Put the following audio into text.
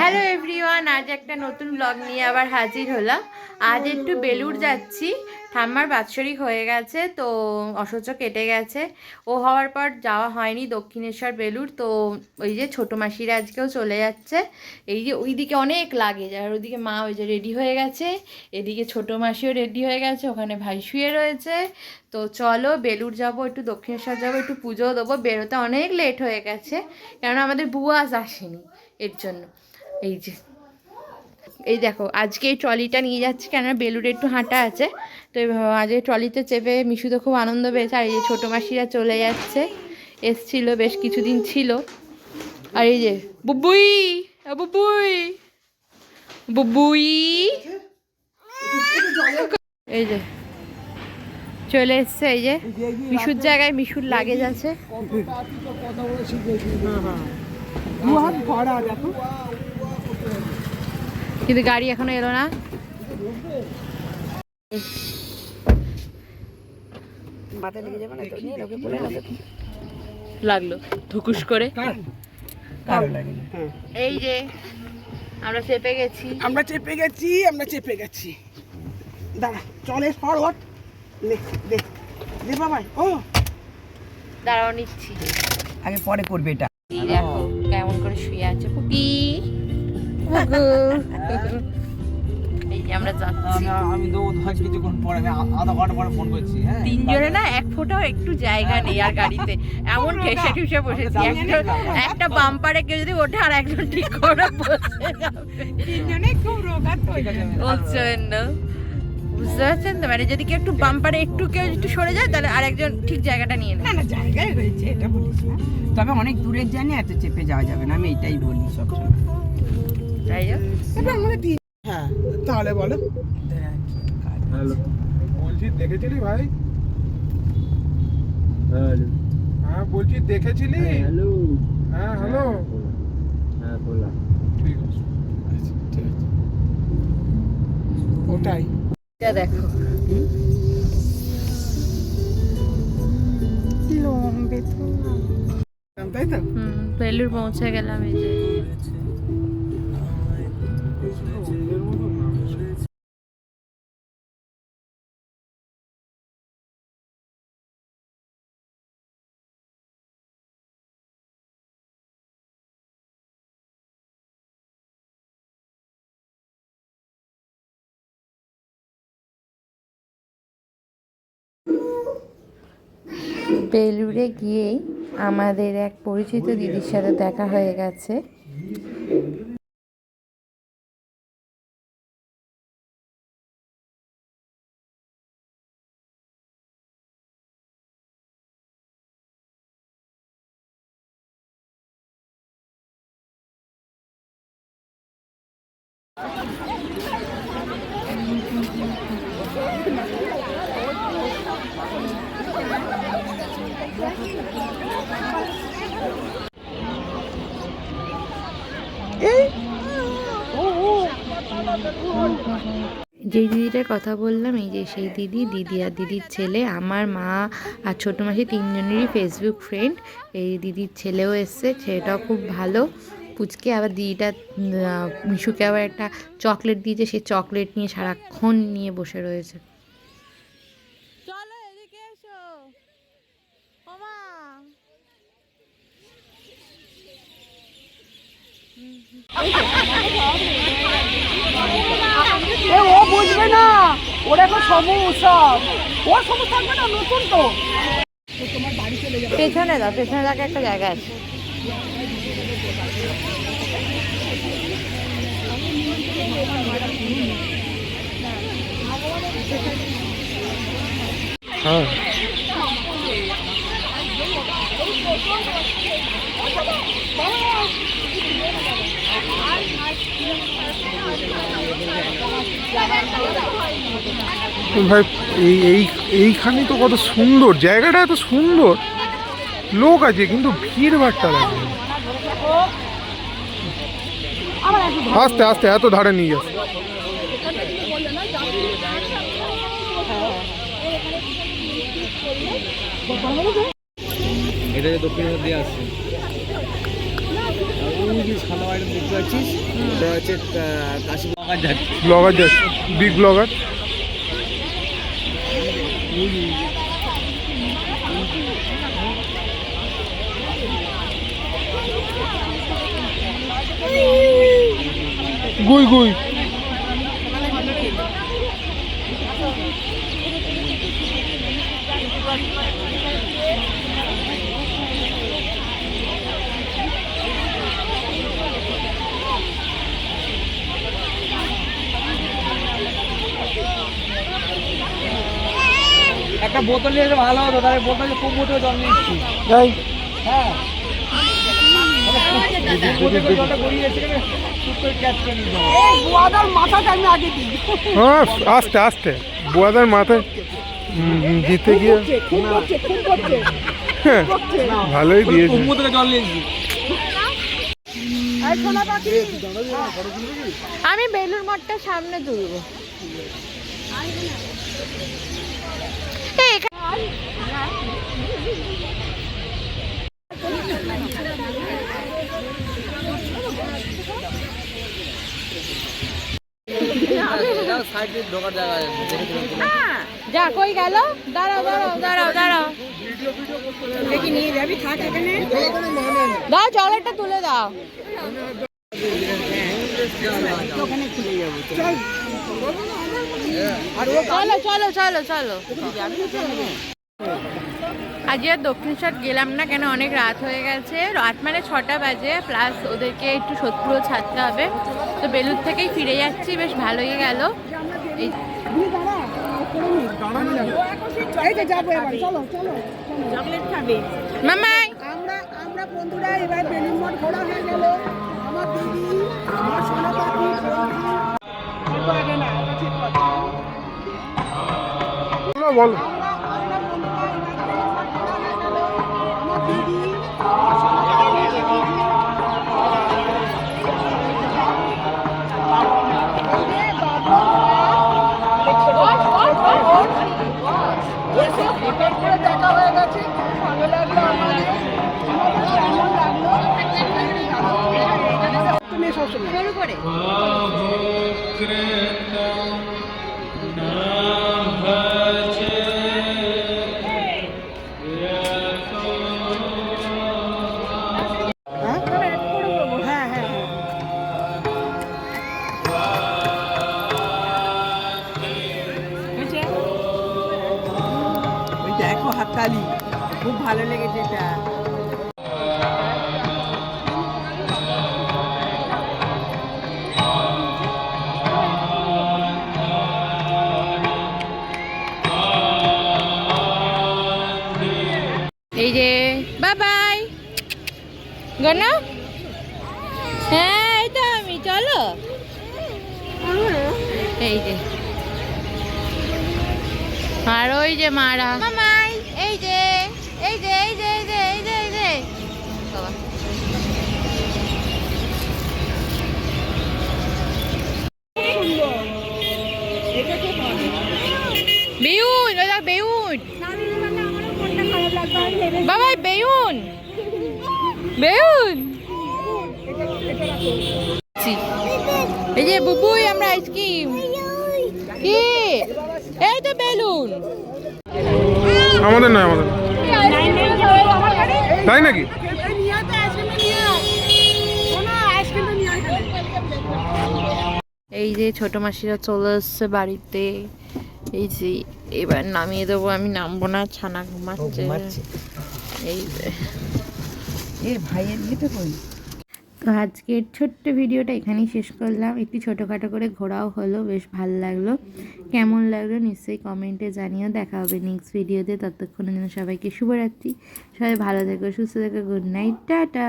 Hello everyone আজ একটা নতুন ব্লগ নিয়ে আবার হাজির হলাম। আজ একটু বেলুর যাচ্ছি। ঠাম্মার বাৎসরিক হয়ে গেছে, তো অসহ্য কেটে গেছে। ও হওয়ার পর যাওয়া হয়নি দক্ষিণেশ্বর বেলুর তো ওই যে ছোটো মাসিরা আজকেও চলে যাচ্ছে। এই যে ওইদিকে অনেক লাগে আর ওইদিকে মা ওই যে রেডি হয়ে গেছে। এদিকে ছোটো মাসিও রেডি হয়ে গেছে, ওখানে ভাই শুয়ে রয়েছে। তো চলো বেলুর যাব, একটু দক্ষিণেশ্বর যাব, একটু পুজো দেবো। বেরোতে অনেক লেট হয়ে গেছে, কেননা আমাদের বুয়া আজ আসেনি। এর জন্য। এই যে। এই দেখো, আজকে এই ট্রলিটা নিয়ে যাচ্ছি কেননা বেলুড়ে একটু হাঁটা আছে। তো এই আজ এই ট্রলিতে চেপে মিশু তো খুব আনন্দ পেয়েছে। আর এই যে ছোটো মাসিরা চলে যাচ্ছে। এসছিল, বেশ কিছুদিন ছিল। আর এই যে বুবুই বুবুই বুবুই এই যে, চলে এসছে এই যে। মিশুর জায়গায় মিশুর লাগেজ আছে। দু হাত ভরা দেখো। কিন্তু গাড়ি এখনও এলো না। মাথায় লেগে যাবে না তো? নিয়ে লোকে বলে নেবে লাগল ধুকুস করে। হ্যাঁ। এই যে আমরা চেপে গেছি। আমরা চেপে গেছি আমরা চেপে গেছি। দাঁড়া চলে ফরওয়ার্ড লে দে দে বাবাই ও। দাঁড়াও নিচ্ছি। আগে পরে করবে এটা। এই দেখো। আছে পুকি। এই যে আমরা যাচ্ছি। আমি কিছুক্ষণ পরে আধা ঘণ্টা পরে ফোন করছি হ্যাঁ? তিনজনে না এক ফোঁটাও একটু জায়গা নেই আর গাড়িতে। এমন ঠেসে ঠুসে বসেছি। একটা একটা বাম্পারে কেউ যদি ওঠে আর একজন ঠিক করে বসে তিনজনে খুব রোগা ওর জন্য বুঝতে পারছেন তো মানে যদি কেউ একটু বাম্পারে একটু কেউ একটু সরে যায় তাহলে আরেকজন ঠিক জায়গাটা নিয়ে নেয় না না জায়গায় হয়েছে এটা বলিস না। তবে অনেক দূরের জানি এত চেপে যাওয়া যাবে না আমি এটাই বলি সবসময়। তাই হ্যাঁ। তাহলে বলো। হ্যালো। বলছি দেখেছিলি ভাই? হ্যাঁ বলছি দেখেছিলি? হ্যালো। হ্যাঁ হ্যালো। হ্যাঁ বললাম ঠিক আছে ঠিক আছে। ওটাই। এটা দেখো। লম্বে তো। তাই তো? হুম বেলুর পৌঁছে গেলাম এই যে। বেলুড়ে গিয়েই আমাদের এক পরিচিত দিদির সাথে দেখা হয়ে গেছে। যেই দিদিটার কথা বললাম, এই যে সেই দিদি দিদি আর দিদির ছেলে, আমার মা আর ছোটো মাসি তিনজনেরই ফেসবুক ফ্রেন্ড এই দিদির ছেলেও এসছে, ছেলেটাও খুব ভালো। পুচকে আবার দিদিটা মিশুকে আবার একটা চকলেট দিয়েছে, সেই চকলেট নিয়ে সারাক্ষণ নিয়ে বসে রয়েছে চলো এদিকে এসো ওমা এ ও বুঝবে না। ওর এখন সমস্যা। ওর সমস্যা থাকবে না নতুন তো। পেছনে দাও, পেছনে দেখে একটা জায়গা আছে হ্যাঁ ভাই, এই এই এইখানে তো কত সুন্দর। জায়গাটা এত সুন্দর। লোক আছে, কিন্তু ভিড় ভাড়টা লাগে। আস্তে আস্তে, এত ধারে নিয়ে যাচ্ছে এটা যে দক্ষিণ দিয়ে আসছে। ওই যে সাদা দেখতে পাচ্ছিস। ওটা হচ্ছে কাশি যাচ্ছে। ব্লগার যাচ্ছে বিগ ব্লগার গুই গুই। একটা বোতল নিয়ে এলে ভালো হতো তাহলে বোতলে খুব বোতলে জল নিচ্ছি। এই হ্যাঁ। আস্তে আস্তে। বুয়াদার মাথায় জিতে গিয়ে। হ্যাঁ, ভালোই দিয়েছে। আমি বেলুর মঠটা সামনে তুলবো এই এখানে- জায়গা যা, কই গেল? দাঁড়াও দাঁড়াও দাঁড়াও দাঁড়াও। দেখি, নিয়ে যাবি, থাক এখানে। দাও তুলে দাও। চলো চলো চলো চলো। আজ আর দক্ষিণেশ্বর গেলাম না কেন, অনেক রাত হয়ে গেছে। রাত মানে ছটা বাজে প্লাস ওদেরকে একটু সোদপুরও ছাড়তে হবে। তো বেলুর থেকেই ফিরে যাচ্ছি, বেশ ভালোই গেল। এই মামাই আমরা আমরা বন্ধুরা এবার বেলুন মঠ ঘোরা হয়ে গেল আমার দিদি আমার সোনা পাখি বন্ধু। বলো তুমি সবসময় হ্যাঁ হ্যাঁ হ্যাঁ হ্যাঁ ওই দেখো হাততালি। খুব ভালো লেগেছে এটা। গণ হ্যাঁ এই তো আমি চলো। এই যে। আর ওই যে মারা। মামাই এই যে এই যে এই যে এই যে এই যে এই যে। বেউন বেউন বাবা বেউন বেউন এই যে বুবুই আমরা আইসক্রিম। কি? এই তো বেলুন। আমাদের নয় আমাদের। তাই নাকি। এই যে ছোট মাসিরা চলে এসছে বাড়িতে। এই যে এবার নামিয়ে দেবো আমি নামবো না ছানা ঘুমাচ্ছে। এই যে। এর ভাইয়ের মেয়েটা কই তো আজকের ছোট্ট ভিডিওটা এখানেই শেষ করলাম। একটু ছোটোখাটো করে ঘোরাও হলো, বেশ ভালো লাগল। কেমন লাগল নিশ্চয়ই কমেন্টে জানিয়েও দেখা হবে নেক্সট ভিডিওতে। ততক্ষণের জন্য সবাইকে শুভরাত্রি। সবাই ভালো থেকো, সুস্থ থেকো গুড নাইট টাটা।